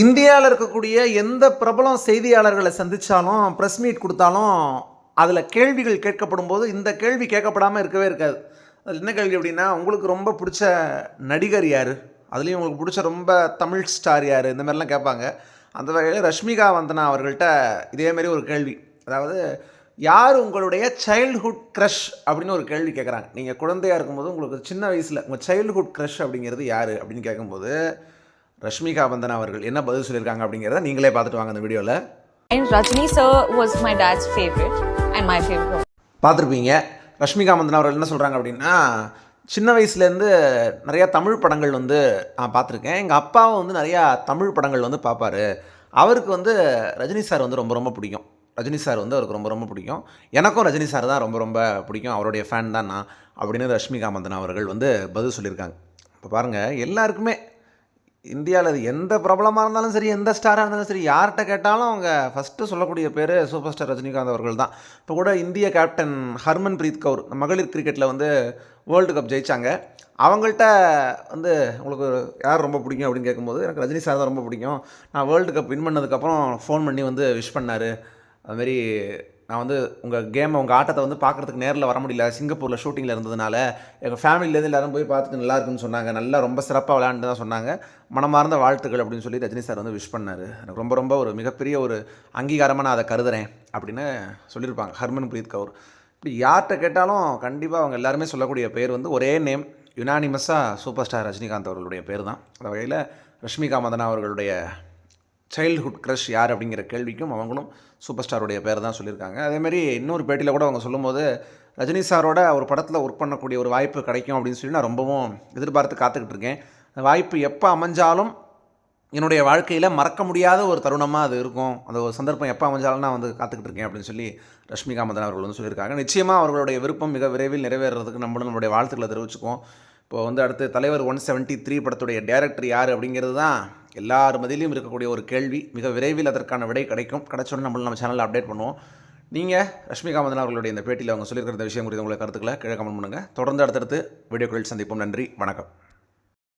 இந்தியாவில் இருக்கக்கூடிய எந்த பிரபலம் செய்தியாளர்களை சந்தித்தாலும் ப்ரெஸ் மீட் கொடுத்தாலும் அதில் கேள்விகள் கேட்கப்படும் போது இந்த கேள்வி கேட்கப்படாமல் இருக்கவே இருக்காது. அதில் என்ன கேள்வி அப்படின்னா உங்களுக்கு ரொம்ப பிடிச்ச நடிகர் யார்? அதுலேயும் உங்களுக்கு பிடிச்ச ரொம்ப தமிழ் ஸ்டார் யார்? இந்த மாதிரிலாம் கேட்பாங்க. அந்த வகையில் ரஷ்மிகா வந்தனா அவர்கள்ட்ட இதேமாரி ஒரு கேள்வி. அதாவது யார் உங்களுடைய சைல்ட்ஹுட் க்ரஷ் அப்படின்னு ஒரு கேள்வி கேட்குறாங்க. நீங்கள் குழந்தையாக இருக்கும்போது உங்களுக்கு சின்ன வயசில் உங்கள் சைல்ட்ஹுட் க்ரஷ் அப்படிங்கிறது யார்? அப்படின்னு கேட்கும்போது ரஷ்மிகா பந்தனா அவர்கள் என்ன பதில் சொல்லியிருக்காங்க அப்படிங்கிறத நீங்களே பார்த்துட்டு வாங்க அந்த வீடியோவில் Rajni sir was my dad's favorite and my favorite. பார்த்துருப்பீங்க. ரஷ்மிகா மந்தன் அவர்கள் என்ன சொல்கிறாங்க அப்படின்னா சின்ன வயசுலேருந்து நிறையா தமிழ் படங்கள் வந்து நான் பார்த்துருக்கேன். எங்கள் அப்பாவும் வந்து நிறையா தமிழ் படங்கள் வந்து பார்ப்பாரு. அவருக்கு வந்து ரஜினி சார் வந்து ரொம்ப ரொம்ப பிடிக்கும். ரஜினி சார் வந்து அவருக்கு ரொம்ப ரொம்ப பிடிக்கும். எனக்கும் ரஜினி சார் தான் ரொம்ப ரொம்ப பிடிக்கும். அவருடைய ஃபேன் தான் நான் அப்படின்னு ரஷ்மிகா மந்தன் அவர்கள் வந்து பதில் சொல்லியிருக்காங்க. இப்போ பாருங்கள் எல்லாருக்குமே இந்தியாவில் அது எந்த பிரபலமாக இருந்தாலும் சரி எந்த ஸ்டாராக இருந்தாலும் சரி யார்கிட்ட கேட்டாலும் அவங்க ஃபஸ்ட்டு சொல்லக்கூடிய பேர் சூப்பர் ஸ்டார் ரஜினிகாந்த் அவர்கள் தான். இப்போ கூட இந்திய கேப்டன் ஹர்மன் பிரீத் கவுர் மகளிர் கிரிக்கெட்டில் வந்து வேர்ல்டு கப் ஜெயித்தாங்க அவங்கள்ட்ட வந்து உங்களுக்கு யார் ரொம்ப பிடிக்கும் அப்படின்னு கேட்கும்போது எனக்கு ரஜினி சார் தான் ரொம்ப பிடிக்கும். நான் வேர்ல்டு கப் வின் பண்ணதுக்கப்புறம் ஃபோன் பண்ணி வந்து விஷ் பண்ணார். அதுமாரி நான் வந்து உங்கள் கேமை உங்கள் ஆட்டத்தை வந்து பார்க்குறதுக்கு நேரில் வர முடியல. சிங்கப்பூரில் ஷூட்டிங்கில் இருந்ததுனால எங்கள் ஃபேமிலியிலேருந்து எல்லாரும் போய் பார்த்துட்டு நல்லா இருக்குன்னு சொன்னாங்க. நல்லா ரொம்ப சிறப்பாக விளையாண்டு தான் சொன்னாங்க. மனமார்ந்த வாழ்த்துக்கள் அப்படின்னு சொல்லி ரஜினி சார் வந்து விஷ் பண்ணார். எனக்கு ரொம்ப ரொம்ப ஒரு மிகப்பெரிய ஒரு அங்கீகாரமாக நான் அதை கருதுறேன் அப்படின்னு சொல்லியிருப்பாங்க. ஹர்மன் பிரீத் கவுர். இப்படி யார்கிட்ட கேட்டாலும் கண்டிப்பாக அவங்க எல்லாருமே சொல்லக்கூடிய பேர் வந்து ஒரே நேம் யுனானிமஸாக சூப்பர் ஸ்டார் ரஜினிகாந்த் அவர்களுடைய பேர் தான். அந்த வகையில் ரஷ்மிகா மதனா அவர்களுடைய சைல்டுஹுட் க்ரஷ் யார் அப்படிங்கிற கேள்விக்கும் அவங்களும் சூப்பர் ஸ்டாருடைய பேர் தான் சொல்லியிருக்காங்க. அதேமாரி இன்னொரு பேட்டியில் கூட அவங்க சொல்லும்போது ரஜினி சாரோட ஒரு படத்தில் ஒர்க் பண்ணக்கூடிய ஒரு வாய்ப்பு கிடைக்கும் அப்படின்னு சொல்லி நான் ரொம்பவும் எதிர்பார்த்து காத்துக்கிட்டு இருக்கேன். அந்த வாய்ப்பு எப்போ அமைஞ்சாலும் என்னுடைய வாழ்க்கையில் மறக்க முடியாத ஒரு தருணமாக அது இருக்கும். அந்த ஒரு சந்தர்ப்பம் எப்போ அமைஞ்சாலும் நான் வந்து காத்துக்கிட்டு இருக்கேன் அப்படின்னு சொல்லி ரஷ்மிகா மதன் அவர்கள் வந்து சொல்லியிருக்காங்க. நிச்சயமாக அவர்களுடைய விருப்பம் மிக விரைவில் நிறைவேறதுக்கு நம்மளும் நம்மளுடைய வாழ்த்துக்களை தெரிவிச்சுக்குவோம். இப்போ வந்து அடுத்து தலைவர் ஒன் செவன்ட்டி த்ரீ படத்துடைய டேரக்டர் யார் அப்படிங்கிறது தான் எல்லார் மதியிலும் இருக்கக்கூடிய ஒரு கேள்வி மிக விரைவில் அதற்கான விடை கிடைக்கும். கிடைச்சோன்னு நம்மளும் நம்ம சேனலில் அப்டேட் பண்ணுவோம். நீங்கள் ரஷ்மிகா மதன் அவர்களுடைய இந்த பேட்டியில் அவங்க சொல்லியிருக்கிற இந்த விஷயம் குறித்து உங்களுக்கு கருத்துக்களை கீழே கமெண்ட் பண்ணுங்கள் தொடர்ந்து அடுத்தடுத்து வீடியோக்களில் சந்திப்போம். நன்றி வணக்கம்.